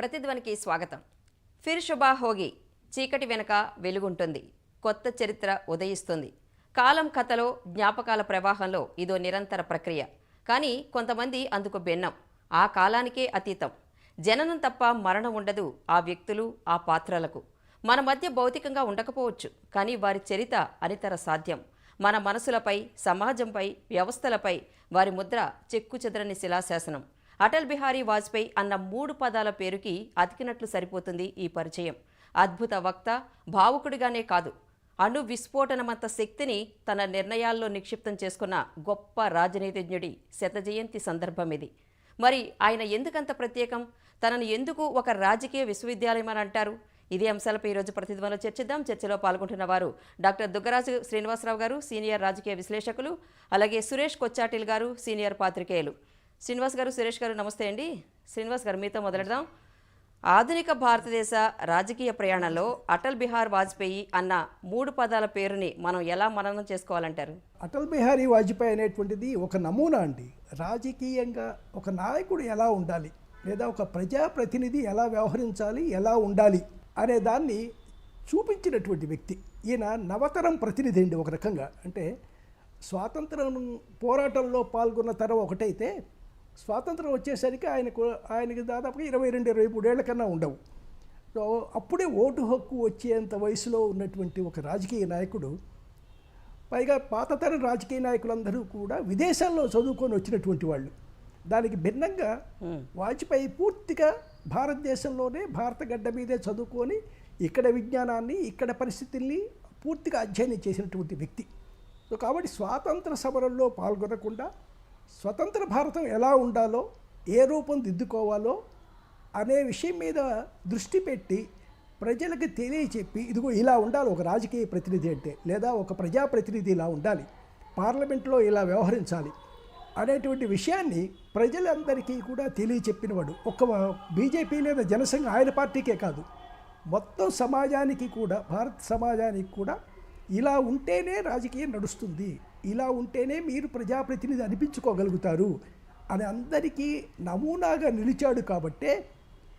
ప్రతిధ్వనికి స్వాగతం. ఫిర్ శుభా హోగి చీకటి వెనుక వెలుగుంటుంది కొత్త చరిత్ర ఉదయిస్తుంది. కాలం కథలో జ్ఞాపకాల ప్రవాహంలో ఇదో నిరంతర ప్రక్రియ. కానీ కొంతమంది అందుకు భిన్నం ఆ కాలానికే అతీతం. జననం తప్ప మరణం ఉండదు ఆ వ్యక్తులు ఆ పాత్రలకు. మన మధ్య భౌతికంగా ఉండకపోవచ్చు కానీ వారి చరిత అనితర సాధ్యం. మన మనసులపై సమాజంపై వ్యవస్థలపై వారి ముద్ర చెక్కుచెదరని శిలాశాసనం. అటల్ బిహారీ వాజ్పేయి అన్న మూడు పదాల పేరుకి అతికినట్లు సరిపోతుంది ఈ పరిచయం. అద్భుత వక్త భావుకుడిగానే కాదు. అణు విస్ఫోటనమంత శక్తిని తన నిర్ణయాల్లో నిక్షిప్తం చేసుకున్న గొప్ప రాజనీతిజ్ఞుడి శతజయంతి సందర్భం ఇది మరి ఆయన ఎందుకంత ప్రత్యేకం? తనను ఎందుకు ఒక రాజకీయ విశ్వవిద్యాలయం అని అంటారు? ఇదే అంశాలపై ఈరోజు ప్రతిధ్వనిలో చర్చిద్దాం. చర్చలో పాల్గొంటున్న వారు డాక్టర్ దుగ్గరాజు శ్రీనివాసరావు గారు సీనియర్ రాజకీయ విశ్లేషకులు అలాగే సురేష్ కొచ్చాటిల్ గారు సీనియర్ పాత్రికేయులు. శ్రీనివాస్ గారు సురేష్ గారు నమస్తే అండి. శ్రీనివాస్ గారు మీతో మొదలెడదాం. ఆధునిక భారతదేశ రాజకీయ ప్రయాణంలో అటల్ బిహార్ వాజ్పేయి అన్న మూడు పదాల పేరుని మనం ఎలా మననం చేసుకోవాలంటారు? అటల్ బిహారీ వాజ్పేయి అనేటువంటిది ఒక నమూనా అండి. రాజకీయంగా ఒక నాయకుడు ఎలా ఉండాలి లేదా ఒక ప్రజాప్రతినిధి ఎలా వ్యవహరించాలి ఎలా ఉండాలి అనే దాన్ని చూపించినటువంటి వ్యక్తి. ఈయన నవతరం ప్రతినిధి అండి ఒక రకంగా. అంటే స్వాతంత్రం పోరాటంలో పాల్గొన్న తరం ఒకటైతే స్వాతంత్రం వచ్చేసరికి ఆయనకు ఆయనకి దాదాపుగా ఇరవై రెండు ఇరవై మూడేళ్ళ కన్నా ఉండవు. సో అప్పుడే ఓటు హక్కు వచ్చేంత వయసులో ఉన్నటువంటి ఒక రాజకీయ నాయకుడు పైగా పాతతరం రాజకీయ నాయకులందరూ కూడా విదేశాల్లో చదువుకొని వచ్చినటువంటి వాళ్ళు. దానికి భిన్నంగా వాజ్పేయి పూర్తిగా భారతదేశంలోనే భారత గడ్డ మీదే చదువుకొని ఇక్కడ విజ్ఞానాన్ని ఇక్కడ పరిస్థితుల్ని పూర్తిగా అధ్యయనం చేసినటువంటి వ్యక్తి. సో కాబట్టి స్వాతంత్ర సమరంలో పాల్గొనకుండా స్వతంత్ర భారతం ఎలా ఉండాలో ఏ రూపం దిద్దుకోవాలో అనే విషయం మీద దృష్టి పెట్టి ప్రజలకు తెలియచెప్పి ఇదిగో ఇలా ఉండాలి ఒక రాజకీయ ప్రతినిధి అంటే లేదా ఒక ప్రజాప్రతినిధి ఇలా ఉండాలి పార్లమెంట్లో ఇలా వ్యవహరించాలి అనేటువంటి విషయాన్ని ప్రజలందరికీ కూడా తెలియచెప్పినవాడు. ఒక బీజేపీ లేదా జనసంఘ ఆయన పార్టీకే కాదు మొత్తం సమాజానికి కూడా భారత సమాజానికి కూడా ఇలా ఉంటేనే రాజకీయం నడుస్తుంది. ఇలా ఉంటేనే మీరు ప్రజాప్రతినిధి అనిపించుకోగలుగుతారు అని అందరికీ నమూనాగా నిలిచాడు కాబట్టే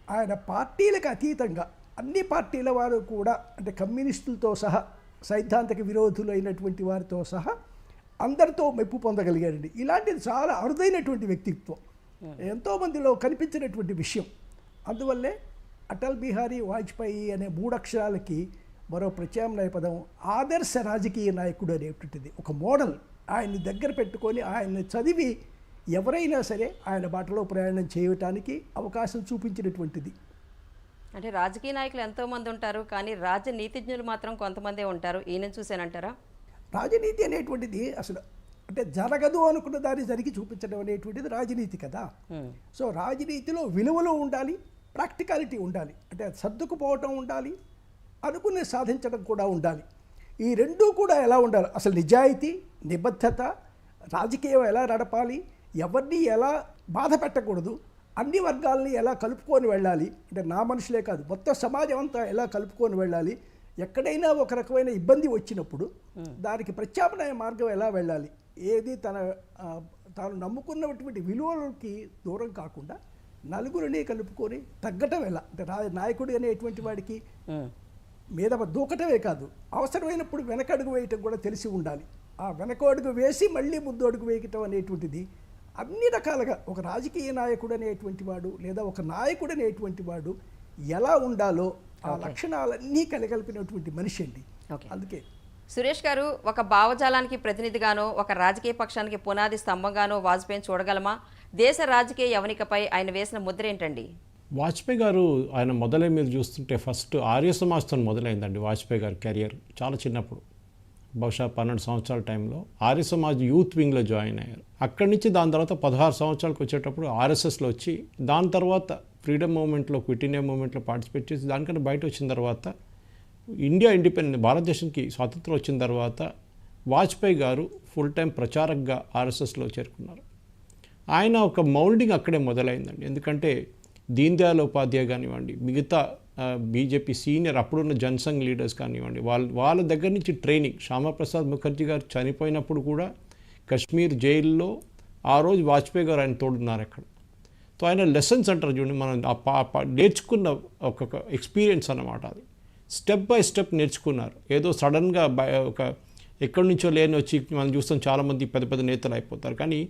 ఆయన పార్టీలకు అతీతంగా అన్ని పార్టీల వారు కూడా అంటే కమ్యూనిస్టులతో సహా సైద్ధాంతిక విరోధులు అయినటువంటి వారితో సహా అందరితో మెప్పు పొందగలిగాడండి ఇలాంటిది చాలా అరుదైనటువంటి వ్యక్తిత్వం. ఎంతోమందిలో కనిపించినటువంటి విషయం. అందువల్లే అటల్ బిహారీ వాజ్పేయి అనే మూడక్షరాలకి మరో ప్రత్యామ్నాయ పదం ఆదర్శ రాజకీయ నాయకుడు అనేటువంటిది. ఒక మోడల్ ఆయన్ని దగ్గర పెట్టుకొని ఆయన్ని చదివి ఎవరైనా సరే ఆయన బాటలో ప్రయాణం చేయటానికి అవకాశం చూపించినటువంటిది. అంటే రాజకీయ నాయకులు ఎంతో మంది ఉంటారు కానీ రాజనీతిజ్ఞులు మాత్రం కొంతమందే ఉంటారు. ఈయన చూశానంటారా? రాజనీతి అనేటువంటిది అసలు అంటే జరగదు అనుకున్న దాన్ని జరిగి చూపించడం అనేటువంటిది రాజనీతి కదా. సో రాజనీతిలో విలువలు ఉండాలి ప్రాక్టికాలిటీ ఉండాలి. అంటే సర్దుకుపోవటం ఉండాలి అనుకుని సాధించడం కూడా ఉండాలి. ఈ రెండూ కూడా ఎలా ఉండాలి? అసలు నిజాయితీ నిబద్ధత రాజకీయం ఎలా నడపాలి ఎవరిని ఎలా బాధ పెట్టకూడదు అన్ని వర్గాలని ఎలా కలుపుకొని వెళ్ళాలి అంటే నా మనుషులే కాదు మొత్తం సమాజం అంతా ఎలా కలుపుకొని వెళ్ళాలి ఎక్కడైనా ఒక రకమైన ఇబ్బంది వచ్చినప్పుడు దానికి ప్రత్యామ్నాయ మార్గం ఎలా వెళ్ళాలి ఏది తన తాను నమ్ముకున్నటువంటి విలువలకి దూరం కాకుండా నలుగురిని కలుపుకొని తగ్గటం ఎలా? అంటే నాయకుడు అనేటువంటి వాడికి మీద దూకటమే కాదు. అవసరమైనప్పుడు వెనకడుగు వేయటం కూడా తెలిసి ఉండాలి. ఆ వెనక అడుగు వేసి మళ్ళీ ముందు అడుగు వేయటం అనేటువంటిది అన్ని రకాలుగా ఒక రాజకీయ నాయకుడు అనేటువంటి వాడు లేదా ఒక నాయకుడు అనేటువంటి వాడు ఎలా ఉండాలో ఆ లక్షణాలన్నీ కలగలిపినటువంటి మనిషి అండి. అందుకే. సురేష్ గారు ఒక భావజాలానికి ప్రతినిధిగానో ఒక రాజకీయ పక్షానికి పునాది స్తంభంగానో వాజ్పేయిని చూడగలమా? దేశ రాజకీయ యవనికపై ఆయన వేసిన ముద్ర ఏంటండి? వాజ్పేయి గారు ఆయన మొదలై మీరు చూస్తుంటే ఫస్ట్ ఆర్య సమాజ్తో మొదలైందండి వాజ్పేయి గారి కెరియర్ చాలా చిన్నప్పుడు. బహుశా పన్నెండు సంవత్సరాల టైంలో ఆర్య సమాజ్ యూత్ వింగ్లో జాయిన్ అయ్యారు. అక్కడి నుంచి దాని తర్వాత పదహారు సంవత్సరాలకు వచ్చేటప్పుడు ఆర్ఎస్ఎస్లో వచ్చి దాని తర్వాత ఫ్రీడమ్ మూమెంట్లో క్విట్ ఇండియా మూమెంట్లో పార్టిసిపేట్ చేసి దానికంటే బయట వచ్చిన తర్వాత ఇండియా ఇండిపెండెంట్ భారతదేశానికి స్వాతంత్రం వచ్చిన తర్వాత వాజ్పేయి గారు ఫుల్ టైం ప్రచారకగా ఆర్ఎస్ఎస్లో చేరుకున్నారు. ఆయన ఒక మౌల్డింగ్ అక్కడే మొదలైందండి. ఎందుకంటే దీన్ దయాళ్ ఉపాధ్యాయ కానివ్వండి మిగతా బీజేపీ సీనియర్ అప్పుడున్న జనసంఘ్ లీడర్స్ కానివ్వండి వాళ్ళ వాళ్ళ దగ్గర నుంచి ట్రైనింగ్ శ్యామాప్రసాద్ ముఖర్జీ గారు చనిపోయినప్పుడు కూడా కశ్మీర్ జైల్లో ఆ రోజు వాజ్పేయి గారు ఆయన తోడున్నారు అక్కడ. సో ఆయన లెసన్స్ అంటారు చూడండి మనం ఆ పా- నేర్చుకున్న ఒక ఎక్స్పీరియన్స్ అన్నమాట అది. స్టెప్ బై స్టెప్ నేర్చుకున్నారు. ఏదో సడన్గా బై ఒక ఎక్కడి నుంచో లేని వచ్చి మనం చూస్తాం చాలామంది పెద్ద పెద్ద నేతలు అయిపోతారు. కానీ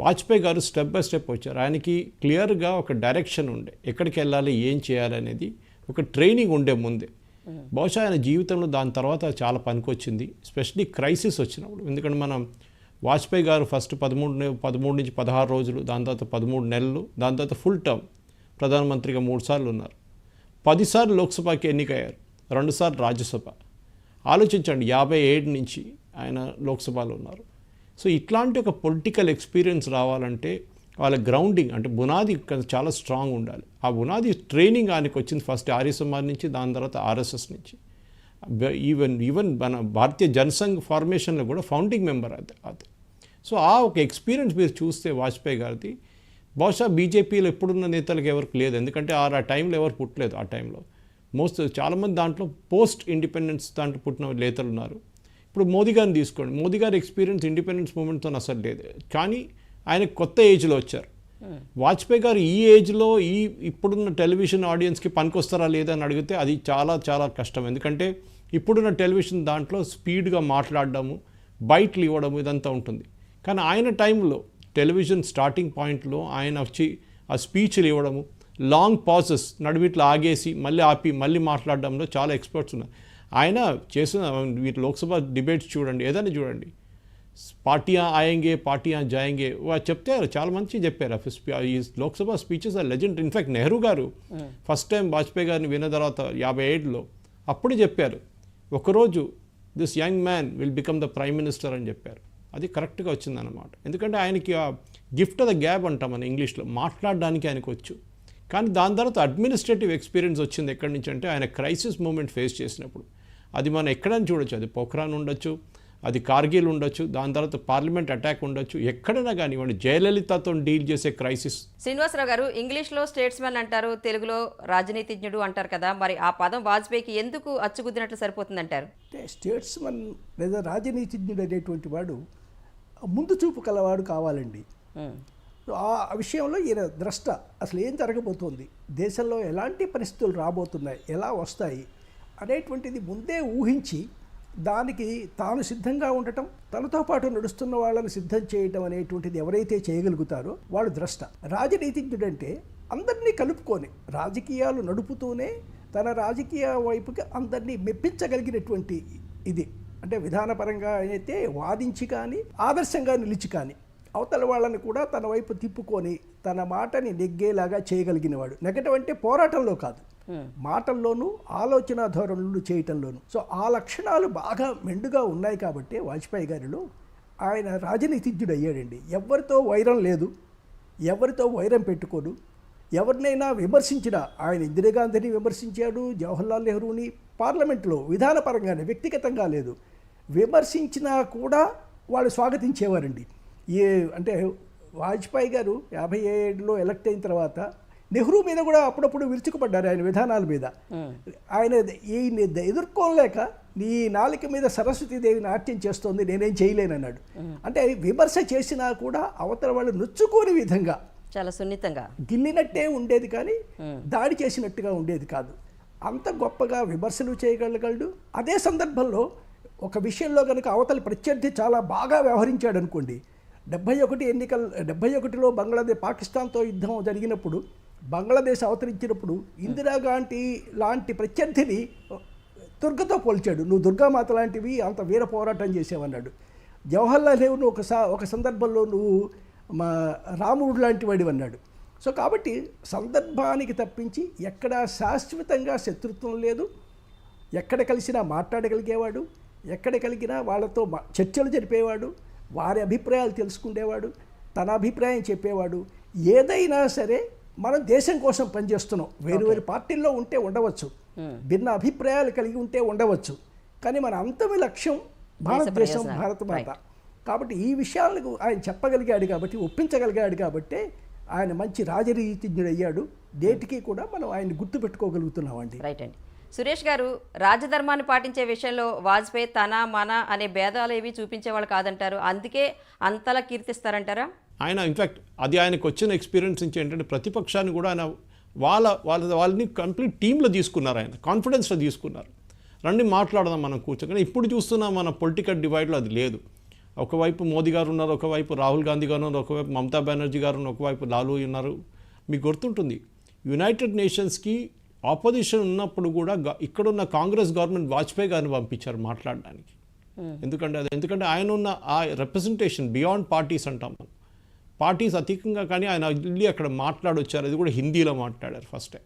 వాజ్పేయి గారు స్టెప్ బై స్టెప్ వచ్చారు. ఆయనకి క్లియర్గా ఒక డైరెక్షన్ ఉండే. ఎక్కడికి వెళ్ళాలి ఏం చేయాలి అనేది ఒక ట్రైనింగ్ ఉండే ముందే. బహుశా ఆయన జీవితంలో దాని తర్వాత చాలా పనికొచ్చింది. స్పెషల్లీ క్రైసిస్ వచ్చినప్పుడు. ఎందుకంటే మనం వాజ్పేయి గారు ఫస్ట్ పదమూడు పదమూడు నుంచి పదహారు రోజులు దాని తర్వాత పదమూడు నెలలు దాని తర్వాత ఫుల్ టర్మ్ ప్రధానమంత్రిగా మూడు సార్లు ఉన్నారు. పదిసార్లు లోక్సభకి ఎన్నికయ్యారు. రెండుసార్లు రాజ్యసభ. ఆలోచించండి యాభై ఏడు నుంచి ఆయన లోక్సభలో ఉన్నారు. సో ఇట్లాంటి ఒక పొలిటికల్ ఎక్స్పీరియన్స్ రావాలంటే వాళ్ళ గ్రౌండింగ్ అంటే బునాది చాలా స్ట్రాంగ్ ఉండాలి. ఆ బునాది ట్రైనింగ్ ఆయనకు వచ్చింది ఫస్ట్ ఆర్యసమాజ్ నుంచి దాని తర్వాత ఆర్ఎస్ఎస్ నుంచి. ఈవెన్ ఈవెన్ మన భారతీయ జనసంఘ్ ఫార్మేషన్లో కూడా ఫౌండింగ్ మెంబర్ అది అది. సో ఆ ఒక ఎక్స్పీరియన్స్ మీరు చూస్తే వాజ్పేయి గారిది బహుశా బీజేపీలో ఎప్పుడున్న నేతలకు ఎవరికి లేదు. ఎందుకంటే ఆ టైంలో ఎవరు పుట్టలేదు ఆ టైంలో. మోస్ట్ చాలామంది దాంట్లో పోస్ట్ ఇండిపెండెన్స్ దాంట్లో పుట్టిన నేతలు ఉన్నారు. ఇప్పుడు మోదీ గారిని తీసుకోండి. మోదీ గారి ఎక్స్పీరియన్స్ ఇండిపెండెన్స్ మూమెంట్తో అసలు లేదు. కానీ ఆయన కొత్త ఏజ్లో వచ్చారు. వాజ్పేయి గారు ఈ ఏజ్లో ఈ ఇప్పుడున్న టెలివిజన్ ఆడియన్స్కి పనికొస్తారా లేదా అని అడిగితే అది చాలా చాలా కష్టం. ఎందుకంటే ఇప్పుడున్న టెలివిజన్ దాంట్లో స్పీడ్గా మాట్లాడడము బైట్లు ఇవ్వడము ఇదంతా ఉంటుంది. కానీ ఆయన టైంలో టెలివిజన్ స్టార్టింగ్ పాయింట్లో ఆయన వచ్చి ఆ స్పీచ్లు ఇవ్వడము లాంగ్ పాజెస్ నడువిట్లో ఆగేసి మళ్ళీ ఆపి మళ్ళీ మాట్లాడడంలో చాలా ఎక్స్పర్ట్స్ ఉన్నారు. ఆయన చేసిన వీటి లోక్సభ డిబేట్స్ చూడండి ఏదైనా చూడండి. పార్టీయా ఆయంగే పార్టీయా జాయంగే. వా చెప్తారు చాలా మంచి చెప్పారు. ఈ లోక్సభ స్పీచెస్ ఆ legend. In fact Nehru garu first time Vajpayee గారిని విన్న తర్వాత యాభై ఏడులో అప్పుడు చెప్పారు. ఒకరోజు this young man will become the prime minister అని చెప్పారు. అది కరెక్ట్గా వచ్చిందన్నమాట. ఎందుకంటే ఆయనకి ఆ గిఫ్ట్ ఆఫ్ ద గ్యాప్ అంటాం మన ఇంగ్లీష్లో. మాట్లాడడానికి ఆయనకు వచ్చు. కానీ దాని తర్వాత అడ్మినిస్ట్రేటివ్ ఎక్స్పీరియన్స్ వచ్చింది ఎక్కడి నుంచి అంటే ఆయన క్రైసిస్ మూమెంట్ ఫేస్ చేసినప్పుడు. అది మనం ఎక్కడైనా చూడొచ్చు. అది పోఖ్రాన్ ఉండొచ్చు అది కార్గిల్ ఉండొచ్చు దాని తర్వాత పార్లమెంట్ అటాక్ ఉండొచ్చు. ఎక్కడైనా కానివ్వండి జయలలితతో డీల్ చేసే క్రైసిస్. శ్రీనివాసరావు గారు ఇంగ్లీష్లో స్టేట్స్మెన్ అంటారు తెలుగులో రాజనీతిజ్ఞుడు అంటారు కదా మరి ఆ పదం వాజ్పేయికి ఎందుకు అచ్చుకుద్దినట్లు సరిపోతుందంటారు? అంటే స్టేట్స్మన్ లేదా రాజనీతిజ్ఞుడు అనేటువంటి వాడు ముందు చూపు కలవాడు కావాలండి. సో ఆ విషయంలో ఈయన ద్రష్ట అసలు ఏం జరగబోతోంది? దేశంలో ఎలాంటి పరిస్థితులు రాబోతున్నాయి? ఎలా వస్తాయి? అనేటువంటిది ముందే ఊహించి దానికి తాను సిద్ధంగా ఉండటం తనతో పాటు నడుస్తున్న వాళ్ళని సిద్ధం చేయటం అనేటువంటిది ఎవరైతే చేయగలుగుతారో వాడు ద్రష్ట. రాజనీతిజ్ఞుడంటే అందరినీ కలుపుకొని రాజకీయాలు నడుపుతూనే తన రాజకీయ వైపుకి అందరినీ మెప్పించగలిగినటువంటి ఇది. అంటే విధానపరంగా అయితే వాదించి కానీ ఆదర్శంగా నిలిచి కానీ అవతల వాళ్ళని కూడా తన వైపు తిప్పుకొని తన మాటని నెగ్గేలాగా చేయగలిగినవాడు. నెగటివ్ అంటే పోరాటంలో కాదు. మాటల్లోనూ ఆలోచన ధోరణులు చేయటంలోనూ. సో ఆ లక్షణాలు బాగా మెండుగా ఉన్నాయి కాబట్టి వాజ్పేయి గారిలో ఆయన రాజనీతిజ్ఞుడు అయ్యాడండి ఎవరితో వైరం లేదు ఎవరితో వైరం పెట్టుకోడు ఎవరినైనా విమర్శించినా ఆయన ఇందిరాగాంధీని విమర్శించాడు జవహర్లాల్ నెహ్రూని పార్లమెంట్లో విధానపరంగానే వ్యక్తిగతంగా లేదు. విమర్శించినా కూడా వాళ్ళు స్వాగతించేవారండి. ఏ అంటే వాజ్పేయి గారు యాభై ఏడులో ఎలక్ట్ అయిన తర్వాత నెహ్రూ మీద కూడా అప్పుడప్పుడు విరుచుకుపడ్డారు ఆయన విధానాల మీద. ఆయన ఈయన ఎదుర్కోలేక నీ నాలిక మీద సరస్వతీదేవి నాట్యం చేస్తోంది నేనేం చేయలేనన్నాడు. అంటే విమర్శ చేసినా కూడా అవతల వాళ్ళు నొచ్చుకోని విధంగా. చాలా సున్నితంగా. గిల్లినట్టే ఉండేది కానీ దాడి చేసినట్టుగా ఉండేది కాదు. అంత గొప్పగా విమర్శలు చేయగలగలడు. అదే సందర్భంలో ఒక విషయంలో కనుక అవతలి ప్రత్యర్థి చాలా బాగా వ్యవహరించాడు అనుకోండి డెబ్బై ఒకటి ఎన్నికల డెబ్బై ఒకటిలో బంగ్లాదేశ్ పాకిస్తాన్తో యుద్ధం జరిగినప్పుడు బంగ్లాదేశ్ అవతరించినప్పుడు ఇందిరాగాంధీ లాంటి ప్రత్యర్థిని దుర్గతో పోల్చాడు. నువ్వు దుర్గామాత లాంటివి అంత వీర పోరాటం చేసేవన్నాడు. జవహర్లాల్ నెహ్రూను ఒక ఒక సందర్భంలో నువ్వు మా రాముడు లాంటి వాడివి అన్నాడు. సో కాబట్టి సందర్భానికి తప్పించి ఎక్కడ శాశ్వతంగా శత్రుత్వం లేదు. ఎక్కడ కలిసినా మాట్లాడగలిగేవాడు. ఎక్కడ కలిగినా వాళ్ళతో చర్చలు జరిపేవాడు. వారి అభిప్రాయాలు తెలుసుకునేవాడు తన అభిప్రాయం చెప్పేవాడు. ఏదైనా సరే మనం దేశం కోసం పనిచేస్తున్నాం. వేరు వేరు పార్టీల్లో ఉంటే ఉండవచ్చు. భిన్న అభిప్రాయాలు కలిగి ఉంటే ఉండవచ్చు. కానీ మన అంతమి లక్ష్యం భారతదేశం ప్రయోజనాలు. భారత మాత. కాబట్టి ఈ విషయాలకు ఆయన చెప్పగలిగాడు కాబట్టి ఒప్పించగలిగాడు కాబట్టి ఆయన మంచి రాజనీతిజ్ఞుడు అయ్యాడు దేటికి కూడా మనం ఆయన గుర్తుపెట్టుకోగలుగుతున్నామండి. రైట్ అండి. సురేష్ గారు రాజధర్మాన్ని పాటించే విషయంలో వాజ్పేయి తన మన అనే భేదాలు ఏవి చూపించేవాళ్ళు కాదంటారు. అందుకే అంతలా కీర్తిస్తారంటారా? ఆయన ఇన్ఫ్యాక్ట్ అది ఆయనకు వచ్చిన ఎక్స్పీరియన్స్ నుంచి ఏంటంటే ప్రతిపక్షాన్ని కూడా ఆయన వాళ్ళ వాళ్ళ వాళ్ళని కంప్లీట్ టీంలో తీసుకున్నారు ఆయన కాన్ఫిడెన్స్లో తీసుకున్నారు. రండి మాట్లాడదాం మనం కూర్చొని. ఇప్పుడు చూస్తున్నాం మన పొలిటికల్ డివైడ్లో అది లేదు. ఒకవైపు మోదీ గారు ఉన్నారు ఒకవైపు రాహుల్ గాంధీ గారు ఉన్నారు ఒకవైపు మమతా బెనర్జీ గారు ఉన్నారు ఒకవైపు లాలూ ఉన్నారు. మీకు గుర్తుంటుంది యునైటెడ్ నేషన్స్కి ఆపోజిషన్ ఉన్నప్పుడు కూడా ఇక్కడున్న కాంగ్రెస్ గవర్నమెంట్ వాజ్పేయి గారిని పంపించారు మాట్లాడడానికి. ఎందుకంటే అది ఎందుకంటే ఆయన ఉన్న ఆ రిప్రజెంటేషన్ బియాండ్ పార్టీస్ అంటాం మనం. పార్టీస్ అతీకంగా కానీ ఆయన వెళ్ళి అక్కడ మాట్లాడొచ్చారు. అది కూడా హిందీలో మాట్లాడారు ఫస్ట్ టైం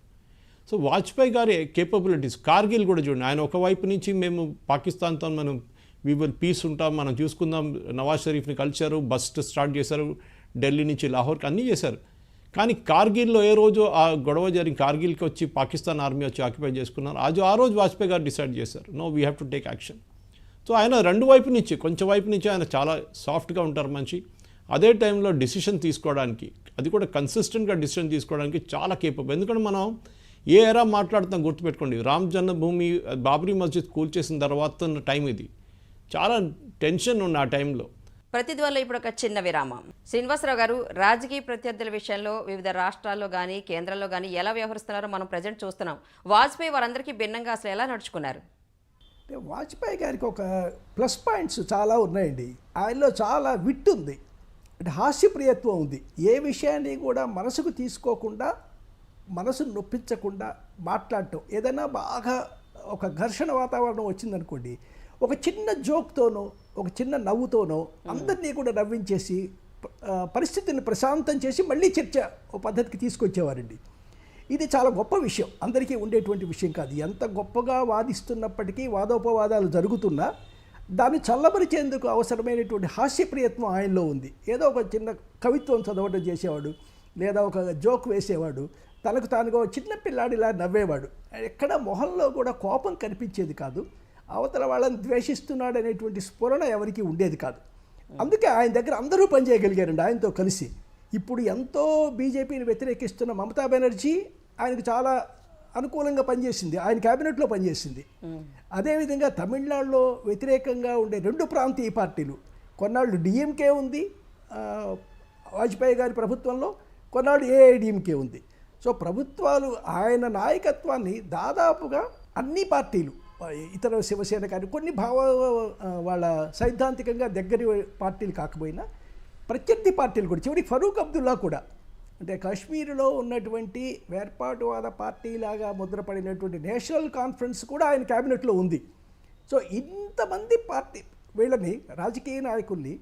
సో వాజ్పేయి గారి కేపబిలిటీస్ కార్గిల్ కూడా చూడండి ఆయన ఒకవైపు నుంచి మేము పాకిస్తాన్తో మనం వీ విల్ పీస్ ఉంటాం మనం చూసుకుందాం నవాజ్ షరీఫ్ని కలిశారు బస్ స్టార్ట్ చేశారు ఢిల్లీ నుంచి లాహోర్కి అన్నీ చేశారు. కానీ కార్గిల్లో ఏ రోజు ఆ గొడవ జరిగిన కార్గిల్కి వచ్చి పాకిస్తాన్ ఆర్మీ వచ్చి ఆక్యుపై చేసుకున్నారు ఆజు ఆ రోజు వాజ్పేయి గారు డిసైడ్ చేశారు no we have to take action so ఆయన రెండు వైపు నుంచి కొంచెం వైపు నుంచి ఆయన చాలా సాఫ్ట్గా ఉంటారు మనిషి. అదే టైంలో డిసిషన్ తీసుకోవడానికి అది కూడా కన్సిస్టెంట్గా డిసిషన్ తీసుకోవడానికి చాలా కేపబుల్ ఎందుకంటే మనం ఏ ఎరా మాట్లాడుతాం గుర్తుపెట్టుకోండి. రామ్ జన్మభూమి బాబ్రీ మస్జిద్ కూల్చేసిన తర్వాత ఉన్న టైం ఇది. చాలా టెన్షన్ ఉన్న ఆ టైంలో. ప్రతిధ్వనిలో ఇప్పుడు ఒక చిన్న విరామం. శ్రీనివాసరావు గారు రాజకీయ ప్రత్యర్థుల విషయంలో వివిధ రాష్ట్రాల్లో కానీ కేంద్రంలో కానీ ఎలా వ్యవహరిస్తున్నారో మనం ప్రజెంట్ చూస్తున్నాం. వాజ్పేయి వారందరికీ భిన్నంగా అసలు ఎలా నడుచుకున్నారు? అంటే వాజ్పేయి గారికి ఒక ప్లస్ పాయింట్స్ చాలా ఉన్నాయండి. ఆయనలో చాలా విట్ ఉంది. హాస్యప్రియత్వం ఉంది. ఏ విషయాన్ని కూడా మనసుకు తీసుకోకుండా మనసును నొప్పించకుండా మాట్లాడటం. ఏదైనా బాగా ఒక ఘర్షణ వాతావరణం వచ్చిందనుకోండి ఒక చిన్న జోక్తోనో ఒక చిన్న నవ్వుతోనో అందరినీ కూడా నవ్వించేసి పరిస్థితిని ప్రశాంతం చేసి మళ్ళీ చర్చ ఓ పద్ధతికి తీసుకొచ్చేవారండి. ఇది చాలా గొప్ప విషయం. అందరికీ ఉండేటువంటి విషయం కాదు. ఎంత గొప్పగా వాదిస్తున్నప్పటికీ వాదోపవాదాలు జరుగుతున్నా దాన్ని చల్లబరిచేందుకు అవసరమైనటువంటి హాస్యప్రియత్వం ఆయనలో ఉంది. ఏదో ఒక చిన్న కవిత్వం చదవడం చేసేవాడు లేదా ఒక జోక్ వేసేవాడు తనకు తానుగా ఒక చిన్న పిల్లాడిలా నవ్వేవాడు. ఎక్కడ మొహంలో కూడా కోపం కనిపించేది కాదు. అవతల వాళ్ళని ద్వేషిస్తున్నాడు అనేటువంటి స్ఫురణ ఎవరికి ఉండేది కాదు. అందుకే ఆయన దగ్గర అందరూ పనిచేయగలిగారండి ఆయనతో కలిసి. ఇప్పుడు ఎంతో బీజేపీని వ్యతిరేకిస్తున్న మమతా బెనర్జీ ఆయనకు చాలా అనుకూలంగా పనిచేసింది. ఆయన క్యాబినెట్లో పనిచేసింది. అదేవిధంగా తమిళనాడులో వ్యతిరేకంగా ఉండే రెండు ప్రాంతీయ పార్టీలు కొన్నాళ్ళు డిఎంకే ఉంది వాజ్పేయి గారి ప్రభుత్వంలో కొన్నాళ్ళు ఏఐడిఎంకే ఉంది. సో ప్రభుత్వాలు ఆయన నాయకత్వాన్ని దాదాపుగా అన్ని పార్టీలు ఇతర శివసేన కానీ కొన్ని భావ వాళ్ళ సైద్ధాంతికంగా దగ్గర పార్టీలు కాకపోయినా ప్రత్యర్థి పార్టీలు కూడా చివరికి ఫరూక్ అబ్దుల్లా కూడా అంటే కాశ్మీర్లో ఉన్నటువంటి వేర్పాటువాద పార్టీలాగా ముద్రపడినటువంటి నేషనల్ కాన్ఫరెన్స్ కూడా ఆయన క్యాబినెట్లో ఉంది. సో ఇంతమంది పార్టీ వీళ్ళని రాజకీయ నాయకుల్ని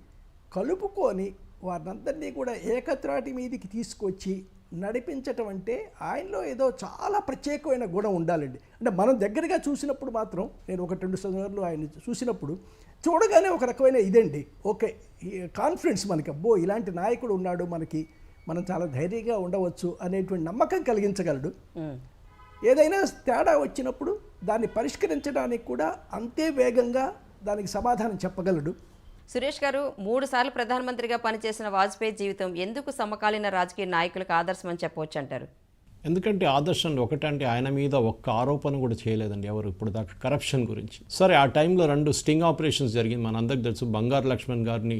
కలుపుకొని వారినందరినీ కూడా ఏకత్రాటి మీదికి తీసుకొచ్చి నడిపించటం అంటే ఆయనలో ఏదో చాలా ప్రత్యేకమైన గుణం ఉండాలండి. అంటే మనం దగ్గరగా చూసినప్పుడు మాత్రం నేను ఒకటి రెండు సందర్భాలు ఆయన చూసినప్పుడు చూడగానే ఒక రకమైన ఇదండి. ఓకే కాన్ఫిడెన్స్ మనకి అబ్బో ఇలాంటి నాయకుడు ఉన్నాడు మనకి మనం చాలా ధైర్యంగా ఉండవచ్చు అనేటువంటి నమ్మకం కలిగించగలడు. ఏదైనా తేడా వచ్చినప్పుడు దాన్ని పరిష్కరించడానికి కూడా అంతే వేగంగా దానికి సమాధానం చెప్పగలడు. సురేష్ గారు మూడు సార్లు ప్రధానమంత్రిగా పనిచేసిన వాజ్పేయి జీవితం ఎందుకు సమకాలీన రాజకీయ నాయకులకు ఆదర్శం అని చెప్పవచ్చు అంటారు? ఎందుకంటే ఆదర్శం ఒకటంటే ఆయన మీద ఒక్క ఆరోపణ కూడా చేయలేదండి ఎవరు ఇప్పుడు దాకా కరప్షన్ గురించి. సరే ఆ టైంలో రెండు స్టింగ్ ఆపరేషన్స్ జరిగింది. మనందరికి తెలుసు బంగారు లక్ష్మణ్ గారిని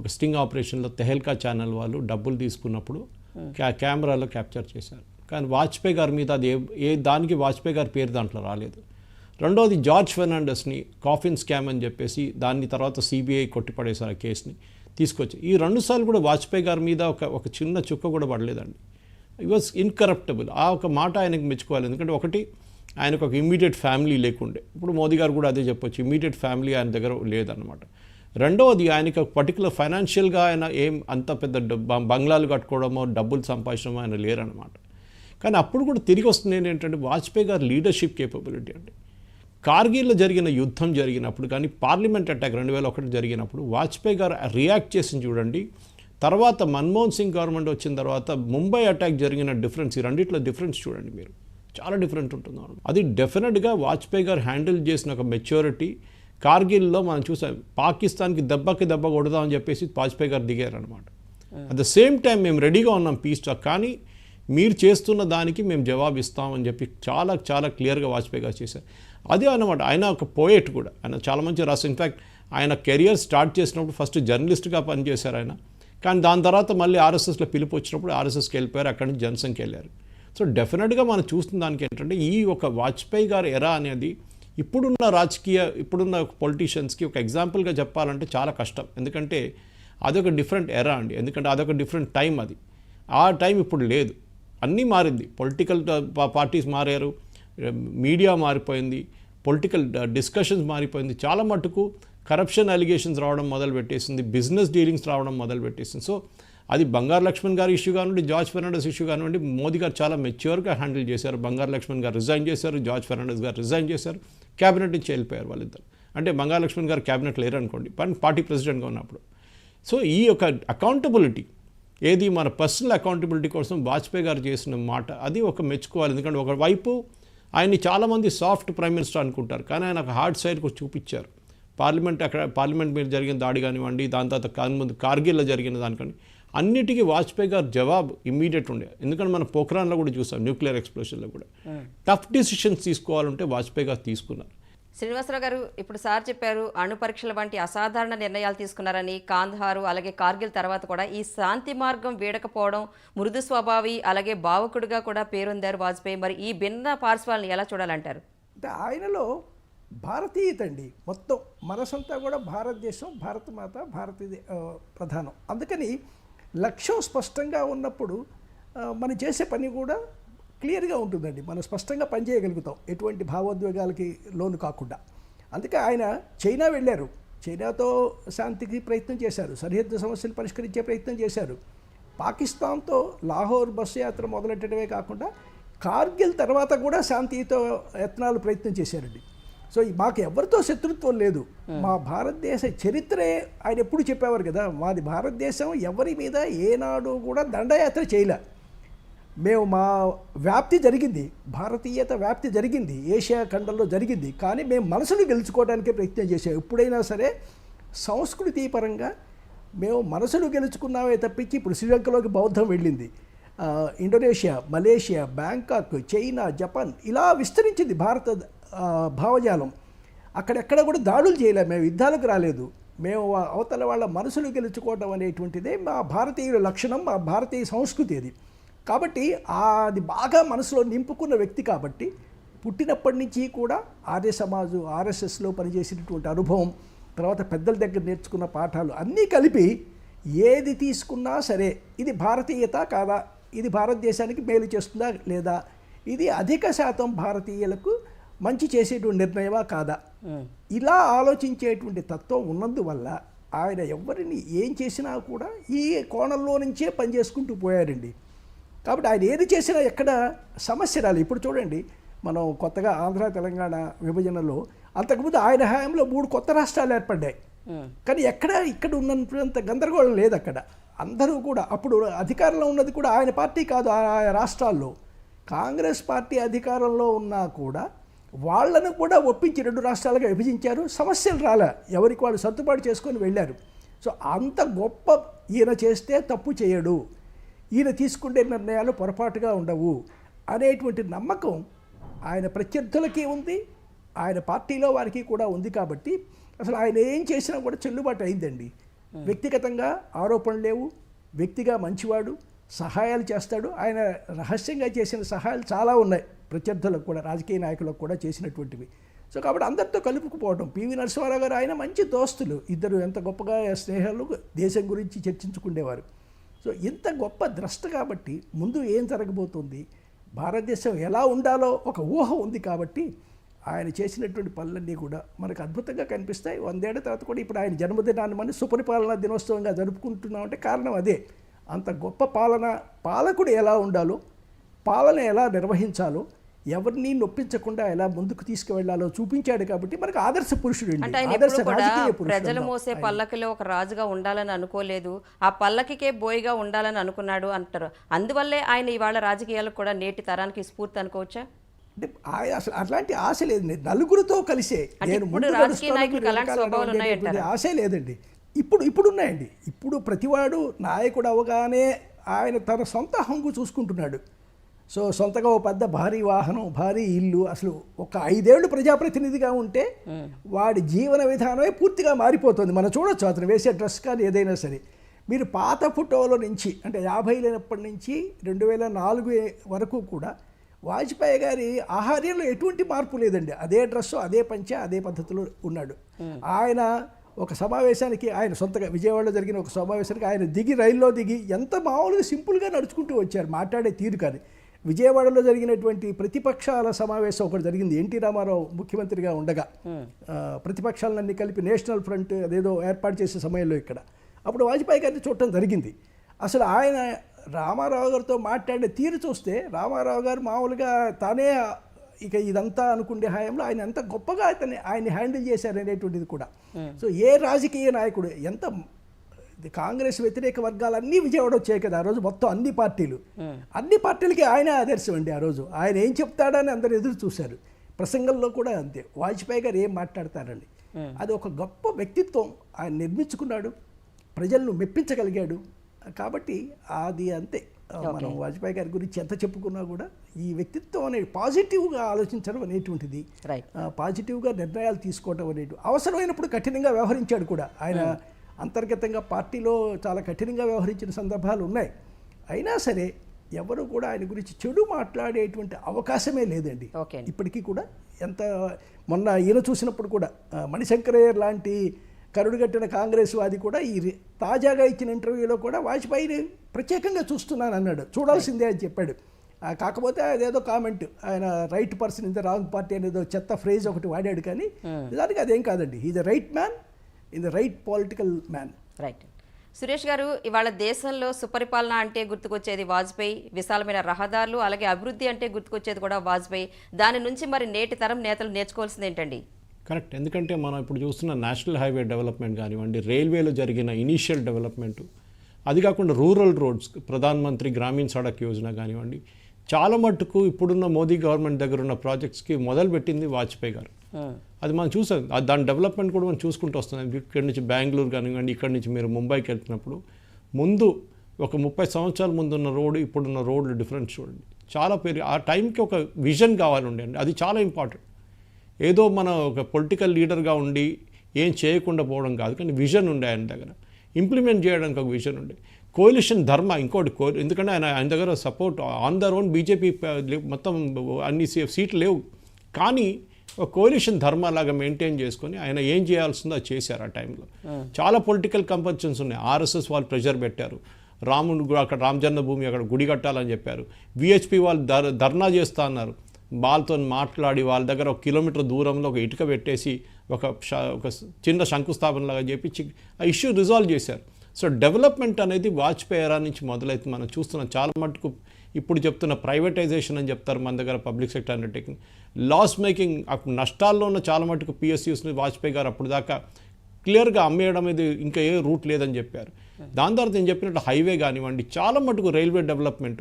ఒక స్టింగ్ ఆపరేషన్లో తెహల్కా ఛానల్ వాళ్ళు డబ్బులు తీసుకున్నప్పుడు కెమెరాలో క్యాప్చర్ చేశారు. కానీ వాజ్పేయి గారి మీద అది ఏ ఏ దానికి వాజ్పేయి గారి పేరు దాంట్లో రాలేదు. రెండోది జార్జ్ ఫెర్నాండస్ని కాఫిన్ స్కామ్ అని చెప్పేసి దాన్ని తర్వాత సిబిఐ కొట్టిపడేశారు ఆ కేసుని తీసుకొచ్చి. ఈ రెండు సార్లు కూడా వాజ్పేయి గారి మీద ఒక ఒక చిన్న చుక్క కూడా పడలేదండి. ఈ వాజ్ ఇన్కరప్టబుల్ ఆ ఒక మాట ఆయనకు మెచ్చుకోవాలి. ఎందుకంటే ఒకటి ఆయనకు ఒక ఇమ్మీడియట్ ఫ్యామిలీ లేకుండే. ఇప్పుడు మోదీ గారు కూడా అదే చెప్పొచ్చు. ఇమ్మీడియట్ ఫ్యామిలీ ఆయన దగ్గర లేదన్నమాట. రెండవది ఆయనకి ఒక పర్టికులర్ ఫైనాన్షియల్గా ఆయన ఏం అంత పెద్ద బంగ్లాలు కట్టుకోవడమో డబ్బులు సంపాదించడమో ఆయన లేరనమాట కానీ అప్పుడు కూడా తిరిగి వస్తుంది ఏంటంటే వాజ్పేయి గారి లీడర్షిప్ కేపబిలిటీ అండి. కార్గిల్లో జరిగిన యుద్ధం జరిగినప్పుడు కానీ పార్లమెంట్ అటాక్ రెండు వేల ఒకటి జరిగినప్పుడు వాజ్పేయి గారు రియాక్ట్ చేసింది చూడండి. తర్వాత మన్మోహన్ సింగ్ గవర్నమెంట్ వచ్చిన తర్వాత ముంబై అటాక్ జరిగిన డిఫరెన్స్ ఈ రెండిట్లో డిఫరెన్స్ చూడండి మీరు. చాలా డిఫరెంట్ ఉంటుంది అది డెఫినెట్గా వాజ్పేయి గారు హ్యాండిల్ చేసిన ఒక మెచ్యూరిటీ కార్గిల్లో మనం చూసాం పాకిస్తాన్కి దెబ్బకి దెబ్బ కొడదామని చెప్పేసి వాజ్పేయి గారు దిగారనమాట అట్ ద సేమ్ టైం మేము రెడీగా ఉన్నాం పీస్ టాక్ కానీ మీరు చేస్తున్న దానికి మేము జవాబు ఇస్తామని చెప్పి చాలా చాలా క్లియర్గా వాజ్పేయి గారు చేశారు. అదే అనమాట ఆయన ఒక పోయెట్ కూడా. ఆయన చాలా మంచి రాసి ఇన్ఫ్యాక్ట్ ఆయన కెరియర్ స్టార్ట్ చేసినప్పుడు ఫస్ట్ జర్నలిస్ట్గా పనిచేశారు ఆయన. కానీ దాని తర్వాత మళ్ళీ ఆర్ఎస్ఎస్లో పిలుపు వచ్చినప్పుడు ఆర్ఎస్ఎస్కి వెళ్ళిపోయారు అక్కడి నుంచి జనసంఖ్య వెళ్ళారు. సో డెఫినెట్గా మనం చూస్తున్న దానికి ఏంటంటే ఈ ఒక వాజ్పేయి గారి ఎరా అనేది ఇప్పుడున్న రాజకీయ ఇప్పుడున్న పొలిటీషియన్స్కి ఒక ఎగ్జాంపుల్గా చెప్పాలంటే చాలా కష్టం. ఎందుకంటే అదొక డిఫరెంట్ ఎరా అండి. ఎందుకంటే అదొక డిఫరెంట్ టైం అది. ఆ టైం ఇప్పుడు లేదు. అన్నీ మారింది. పొలిటికల్ పార్టీస్ uh, మారారు. మీడియా మారిపోయింది. పొలిటికల్ డిస్కషన్స్ uh, మారిపోయింది. చాలా మటుకు కరప్షన్ అలిగేషన్స్ రావడం మొదలు పెట్టేసింది బిజినెస్ డీలింగ్స్ రావడం మొదలు పెట్టేసింది సో అది బంగారు లక్ష్మణ్ గారి ఇష్యూ కానివ్వండి జార్జ్ ఫెర్నాండస్ ఇష్యూ కానివ్వండి మోదీ గారు చాలా మెచ్యూర్గా హ్యాండిల్ చేశారు. బంగారు లక్ష్మణ్ గారు రిజైన్ చేశారు జార్జ్ ఫెర్నాండస్ గారు రిజైన్ చేశారు. క్యాబినెట్ నుంచి వెళ్ళిపోయారు వాళ్ళిద్దరు. అంటే బంగారు లక్ష్మణ్ గారు క్యాబినెట్ లేరు అనుకోండి పార్టీ ప్రెసిడెంట్గా ఉన్నప్పుడు. సో ఈ యొక్క అకౌంటబిలిటీ ఏది? మన పర్సనల్ అకౌంటబిలిటీ కోసం వాజ్పేయి గారు చేసిన మాట. అది ఒక మెచ్చుకోవాలి. ఎందుకంటే ఒకవైపు ఆయన్ని చాలామంది సాఫ్ట్ ప్రైమ్ మినిస్టర్ అనుకుంటారు. కానీ ఆయన ఒక హార్డ్ సైడ్కి చూపించారు. పార్లమెంట్ అక్కడ పార్లమెంట్ మీద జరిగిన దాడి కానివ్వండి దాని తర్వాత కాని ముందు కార్గిల్లో జరిగిన దానికని అన్నిటికీ వాజ్పేయి గారు జవాబు ఇమ్మీడియట్ ఉండే. ఎందుకంటే మనం పోఖ్రాన్లో కూడా చూసాం న్యూక్లియర్ ఎక్స్ప్లోషన్లో కూడా. టఫ్ డిసిషన్స్ తీసుకోవాలంటే వాజ్పేయి గారు తీసుకున్నారు. శ్రీనివాసరావు గారు ఇప్పుడు సార్ చెప్పారు అణు పరీక్షల వంటి అసాధారణ నిర్ణయాలు తీసుకున్నారని కాంధారు అలాగే కార్గిల్ తర్వాత కూడా ఈ శాంతి మార్గం వీడకపోవడం మృదు స్వభావి అలాగే భావకుడిగా కూడా పేరొందారు వాజ్పేయి. మరి ఈ భిన్న పార్శ్వాలను ఎలా చూడాలంటారు? అంటే ఆయనలో భారతీయత అండి మొత్తం మనసంతా కూడా భారతదేశం భారత మాత భారతీయ ప్రధానం. అందుకని లక్ష్యం స్పష్టంగా ఉన్నప్పుడు మనం చేసే పని కూడా క్లియర్గా ఉంటుందండి. మనం స్పష్టంగా పనిచేయగలుగుతాం ఎటువంటి భావోద్వేగాలకి లోను కాకుండా. అందుకే ఆయన చైనా వెళ్ళారు. చైనాతో శాంతికి ప్రయత్నం చేశారు. సరిహద్దు సమస్యలు పరిష్కరించే ప్రయత్నం చేశారు. పాకిస్తాన్తో లాహోర్ బస్సు యాత్ర మొదలెట్టడమే కాకుండా కార్గిల్ తర్వాత కూడా శాంతితో యత్నాలు ప్రయత్నం చేశారండి. సో మాకు ఎవరితో శత్రుత్వం లేదు. మా భారతదేశ చరిత్రే ఆయన ఎప్పుడు చెప్పేవారు కదా మాది భారతదేశం ఎవరి మీద ఏనాడు కూడా దండయాత్ర చేయలే. మేము మా వ్యాప్తి జరిగింది భారతీయత వ్యాప్తి జరిగింది ఏషియా ఖండంలో జరిగింది. కానీ మేము మనసును గెలుచుకోవడానికి ప్రయత్నం చేసాం ఎప్పుడైనా సరే సంస్కృతి పరంగా మేము మనసును గెలుచుకున్నామే తప్పించి ఇప్పుడు శ్రీలంకలోకి బౌద్ధం వెళ్ళింది. Indonesia Malaysia Bangkok China Japan ఇలా విస్తరించింది భారత భావజాలం. అక్కడెక్కడ కూడా దాడులు చేయలేము మేము యుద్ధాలకు రాలేదు. మేము అవతల వాళ్ళ మనసును గెలుచుకోవడం అనేటువంటిదే మా భారతీయుల లక్షణం మా భారతీయ సంస్కృతి అది. కాబట్టి అది బాగా మనసులో నింపుకున్న వ్యక్తి కాబట్టి పుట్టినప్పటి నుంచి కూడా ఆర్య సమాజు ఆర్ఎస్ఎస్లో పనిచేసినటువంటి అనుభవం తర్వాత పెద్దల దగ్గర నేర్చుకున్న పాఠాలు అన్నీ కలిపి ఏది తీసుకున్నా సరే ఇది భారతీయత కాదా? ఇది భారతదేశానికి మేలు చేస్తుందా లేదా? ఇది అధిక శాతం భారతీయులకు మంచి చేసేటువంటి నిర్ణయమా కాదా? ఇలా ఆలోచించేటువంటి తత్వం ఉన్నందువల్ల ఆయన ఎవరిని ఏం చేసినా కూడా ఈ కోణంలో నుంచే పనిచేసుకుంటూ పోయారండి. కాబట్టి ఆయన ఏది చేసినా ఎక్కడ సమస్య రాలేదు. ఇప్పుడు చూడండి మనం కొత్తగా ఆంధ్ర తెలంగాణ విభజనలో అంతకుముందు ఆయన హయాంలో మూడు కొత్త రాష్ట్రాలు ఏర్పడ్డాయి. కానీ ఎక్కడ ఇక్కడ ఉన్నంత గందరగోళం లేదు అక్కడ. అందరూ కూడా అప్పుడు అధికారంలో ఉన్నది కూడా ఆయన పార్టీ కాదు ఆయా రాష్ట్రాల్లో. కాంగ్రెస్ పార్టీ అధికారంలో ఉన్నా కూడా వాళ్ళను కూడా ఒప్పించి రెండు రాష్ట్రాలుగా విభజించారు. సమస్యలు రాలే. ఎవరికి వాళ్ళు సర్దుబాటు చేసుకొని వెళ్ళారు. సో అంత గొప్ప ఈయన చేస్తే తప్పు చేయడు. ఈయన తీసుకునే నిర్ణయాలు పొరపాటుగా ఉండవు అనేటువంటి నమ్మకం ఆయన ప్రత్యర్థులకి ఉంది. ఆయన పార్టీలో వారికి కూడా ఉంది కాబట్టి అసలు ఆయన ఏం చేసినా కూడా చెల్లుబాటు అయిందండి. వ్యక్తిగతంగా ఆరోపణలు లేవు. వ్యక్తిగా మంచివాడు. సహాయాలు చేస్తాడు. ఆయన రహస్యంగా చేసిన సహాయాలు చాలా ఉన్నాయి. ప్రత్యర్థులకు కూడా రాజకీయ నాయకులకు కూడా చేసినటువంటివి. సో కాబట్టి అందరితో కలుపుకుపోవడం పివి నరసింహారావు గారు ఆయన మంచి దోస్తులు. ఇద్దరు ఎంత గొప్పగా స్నేహాలు దేశం గురించి చర్చించుకునేవారు సో ఇంత గొప్ప ద్రష్ట కాబట్టి ముందు ఏం జరగబోతుంది? భారతదేశం ఎలా ఉండాలో ఒక ఊహ ఉంది కాబట్టి ఆయన చేసినటువంటి పనులన్నీ కూడా మనకు అద్భుతంగా కనిపిస్తాయి. వందేళ్ళ తర్వాత కూడా ఇప్పుడు ఆయన జన్మదినాన్ని మనం సుపరిపాలనా దినోత్సవంగా జరుపుకుంటున్నామంటే కారణం అదే. అంత గొప్ప పాలన పాలకుడు ఎలా ఉండాలో పాలన ఎలా నిర్వహించాలో ఎవరిని నొప్పించకుండా ఎలా ముందుకు తీసుకువెళ్ళాలో చూపించాడు కాబట్టి మనకు ఆదర్శ పురుషుడు ఆదర్శ ప్రజలు. మోసే పల్లకిలో ఒక రాజుగా ఉండాలని అనుకోలేదు. ఆ పల్లకికే బోయిగా ఉండాలని అనుకున్నాడు అంటారు. అందువల్లే ఆయన ఇవాళ రాజకీయాలకు కూడా నేటి తరానికి స్ఫూర్తి అనుకోవచ్చా? అంటే అసలు అట్లాంటి ఆశ లేదు. నేను నలుగురితో కలిసే నేను ఆశే లేదండి. ఇప్పుడు ఇప్పుడు ఉన్నాయండి ఇప్పుడు ప్రతివాడు నాయకుడు అవగానే ఆయన తన సొంత హంగు చూసుకుంటున్నాడు. సో సొంతగా ఓ పెద్ద భారీ వాహనం భారీ ఇల్లు అసలు ఒక ఐదేళ్ళు ప్రజాప్రతినిధిగా ఉంటే వాడి జీవన విధానమే పూర్తిగా మారిపోతుంది. మనం చూడొచ్చు అతను వేసే డ్రెస్ కానీ ఏదైనా సరే. మీరు పాత ఫోటోల నుంచి అంటే యాభై లేనప్పటి నుంచి రెండు వేల నాలుగు వరకు కూడా వాజ్పేయి గారి ఆహార్యంలో ఎటువంటి మార్పు లేదండి. అదే డ్రెస్సు అదే పంచ అదే పద్ధతిలో ఉన్నాడు. ఆయన ఒక సమావేశానికి ఆయన సొంతగా విజయవాడలో జరిగిన ఒక సమావేశానికి ఆయన దిగి రైల్లో దిగి ఎంత మామూలుగా సింపుల్గా నడుచుకుంటూ వచ్చారు. మాట్లాడే తీరు కానీ. విజయవాడలో జరిగినటువంటి ప్రతిపక్షాల సమావేశం ఒకటి జరిగింది. ఎన్టీ రామారావు ముఖ్యమంత్రిగా ఉండగా. ప్రతిపక్షాలన్నీ కలిపి నేషనల్ ఫ్రంట్ అదేదో ఏర్పాటు చేసే సమయంలో ఇక్కడ. అప్పుడు వాజ్పేయి గారిని చూడటం జరిగింది. అసలు ఆయన రామారావు గారితో మాట్లాడే తీరు చూస్తే రామారావు గారు మామూలుగా తానే ఇక ఇదంతా అనుకునే హాయంలో ఆయన ఎంత గొప్పగా అతన్ని ఆయన హ్యాండిల్ చేశారనేటువంటిది కూడా. సో ఏ రాజకీయ నాయకుడు ఎంత కాంగ్రెస్ వ్యతిరేక వర్గాలన్నీ విజయవాడ వచ్చాయి కదా ఆ రోజు మొత్తం అన్ని పార్టీలు. అన్ని పార్టీలకి ఆయన ఆదర్శం అండి ఆ రోజు. ఆయన ఏం చెప్తాడని అందరు ఎదురు చూశారు. ప్రసంగంలో కూడా అంతే. వాజ్పేయి గారు ఏం మాట్లాడతారండి? అది ఒక గొప్ప వ్యక్తిత్వం. ఆయన నిర్మించుకున్నాడు. ప్రజలను మెప్పించగలిగాడు. కాబట్టి అది అంతే. మనం వాజ్పేయి గారి గురించి ఎంత చెప్పుకున్నా కూడా ఈ వ్యక్తిత్వం అనేది పాజిటివ్గా ఆలోచించడం అనేటువంటిది. పాజిటివ్గా నిర్ణయాలు తీసుకోవడం అనేది అవసరమైనప్పుడు కఠినంగా వ్యవహరించాడు కూడా. ఆయన అంతర్గతంగా పార్టీలో చాలా కఠినంగా వ్యవహరించిన సందర్భాలు ఉన్నాయి. అయినా సరే ఎవరు కూడా ఆయన గురించి చెడు మాట్లాడేటువంటి అవకాశమే లేదండి. ఇప్పటికీ కూడా ఎంత మొన్న ఈయన చూసినప్పుడు కూడా మణిశంకరయ్య లాంటి కరుడుగట్టిన కాంగ్రెస్ వాది కూడా ఈ తాజాగా ఇచ్చిన ఇంటర్వ్యూలో కూడా వాజ్పేయిని ప్రత్యేకంగా చూస్తున్నాను అన్నాడు. చూడాల్సిందే అని చెప్పాడు. కాకపోతే అదేదో కామెంట్ ఆయన right person in the wrong party అనేదో చెత్త ఫ్రేజ్ ఒకటి వాడాడు కానీ నిజానికి అదేం కాదండి. ఈ the right man. In the right political man. Right. Suresh గారు ఇవాళ దేశంలో సుపరిపాలన అంటే గుర్తుకొచ్చేది వాజ్పేయి విశాలమైన రహదారులు అలాగే అభివృద్ధి అంటే గుర్తుకొచ్చేది కూడా వాజ్పేయి. దాని నుంచి మరి నేటి తరం నేతలు నేర్చుకోవాల్సింది ఏంటండి? కరెక్ట్. ఎందుకంటే మనం ఇప్పుడు చూస్తున్న నేషనల్ హైవే డెవలప్మెంట్ కానివ్వండి రైల్వేలో జరిగిన ఇనీషియల్ డెవలప్మెంట్ అది కాకుండా రూరల్ రోడ్స్ ప్రధాన్ మంత్రి గ్రామీణ సడక్ యోజన కానివ్వండి చాలా మట్టుకు ఇప్పుడున్న మోదీ గవర్నమెంట్ దగ్గర ఉన్న ప్రాజెక్ట్స్కి మొదలుపెట్టింది వాజ్పేయి గారు. అది మనం చూసాం. దాని డెవలప్మెంట్ కూడా మనం చూసుకుంటూ వస్తున్నాం. ఇక్కడి నుంచి బెంగళూరు కానివ్వండి ఇక్కడి నుంచి మీరు ముంబైకి వెళ్తున్నప్పుడు ముందు ఒక ముప్పై సంవత్సరాల ముందు ఉన్న రోడ్డు ఇప్పుడున్న రోడ్లు డిఫరెన్స్ చూడండి. చాలా పెరిగి ఆ టైంకి ఒక విజన్ కావాలి ఉండండి అది చాలా ఇంపార్టెంట్. ఏదో మన ఒక పొలిటికల్ లీడర్గా ఉండి ఏం చేయకుండా పోవడం కాదు కానీ విజన్ ఉండే ఆయన దగ్గర. ఇంప్లిమెంట్ చేయడానికి ఒక విజన్ ఉండే. కోలిషన్ ధర్మ ఇంకోటి కో ఎందుకంటే ఆయన ఆయన దగ్గర support on their own BJP మొత్తం అన్ని సీట్లు లేవు. కానీ ఒక కోalition ధర్మ లాగా మెయింటైన్ చేసుకొని ఆయన ఏం చేయాల్సిందో అది చేశారు ఆ టైంలో చాలా పొలిటికల్ కంపల్షన్స్ ఉన్నాయి. ఆర్ఎస్ఎస్ వాళ్ళు ప్రెషర్ పెట్టారు. రాముడు అక్కడ రామ జన్మభూమి అక్కడ గుడి కట్టాలని చెప్పారు. విహెచ్పి వాళ్ళు ధర్ ధర్నా చేస్తా అన్నారు. వాళ్ళతో మాట్లాడి వాళ్ళ దగ్గర ఒక కిలోమీటర్ దూరంలో ఒక ఇటుక పెట్టేసి ఒక ఒక చిన్న శంకుస్థాపనలాగా చేపించి ఆ ఇష్యూ రిజాల్వ్ చేశారు. సో డెవలప్మెంట్ అనేది వాజ్పేయి ఎరా నుంచి మొదలైతే మనం చూస్తున్నాం చాలా మటుకు ఇప్పుడు చెప్తున్న ప్రైవేటైజేషన్ అని చెప్తారు మన దగ్గర public sector undertaking loss making అప్పుడు నష్టాల్లో ఉన్న చాలా మటుకు పిఎస్యూస్ని వాజ్పేయి గారు అప్పుడు దాకా క్లియర్గా అమ్మేయడం ఇది ఇంకా ఏ రూట్ లేదని చెప్పారు. దాని తర్వాత నేను చెప్పినట్టు హైవే కానివ్వండి చాలా మటుకు రైల్వే డెవలప్మెంట్.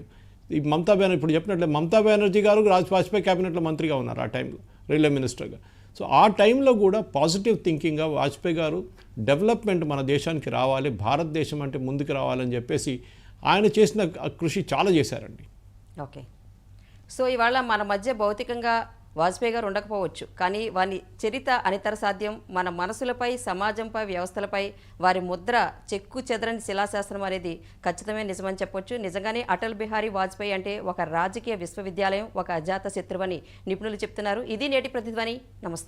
ఈ మమతా బెనర్జీ ఇప్పుడు చెప్పినట్లే మమతా బెనర్జీ గారు రాజ్ వాజ్పేయి క్యాబినెట్లో మంత్రిగా ఉన్నారు ఆ టైంలో రైల్వే మినిస్టర్గా. సో ఆ టైంలో కూడా పాజిటివ్ థింకింగ్గా వాజ్పేయి గారు డెవలప్మెంట్ మన దేశానికి రావాలి భారతదేశం అంటే ముందుకు రావాలని చెప్పేసి ఆయన చేసిన కృషి చాలా చేశారండి. ఓకే. సో ఇవాళ మన మధ్య భౌతికంగా వాజ్పేయి గారు ఉండకపోవచ్చు. కానీ వారి చరిత అనితర సాధ్యం మన మనసులపై సమాజంపై వ్యవస్థలపై వారి ముద్ర చెక్కు చెదరని శిలాశాసనం అనేది ఖచ్చితమే నిజమని చెప్పొచ్చు. నిజంగానే అటల్ బిహారీ వాజ్పేయి అంటే ఒక రాజకీయ విశ్వవిద్యాలయం ఒక అజాత శత్రువని నిపుణులు చెప్తున్నారు. ఇది నేటి ప్రతిధ్వని. నమస్తే.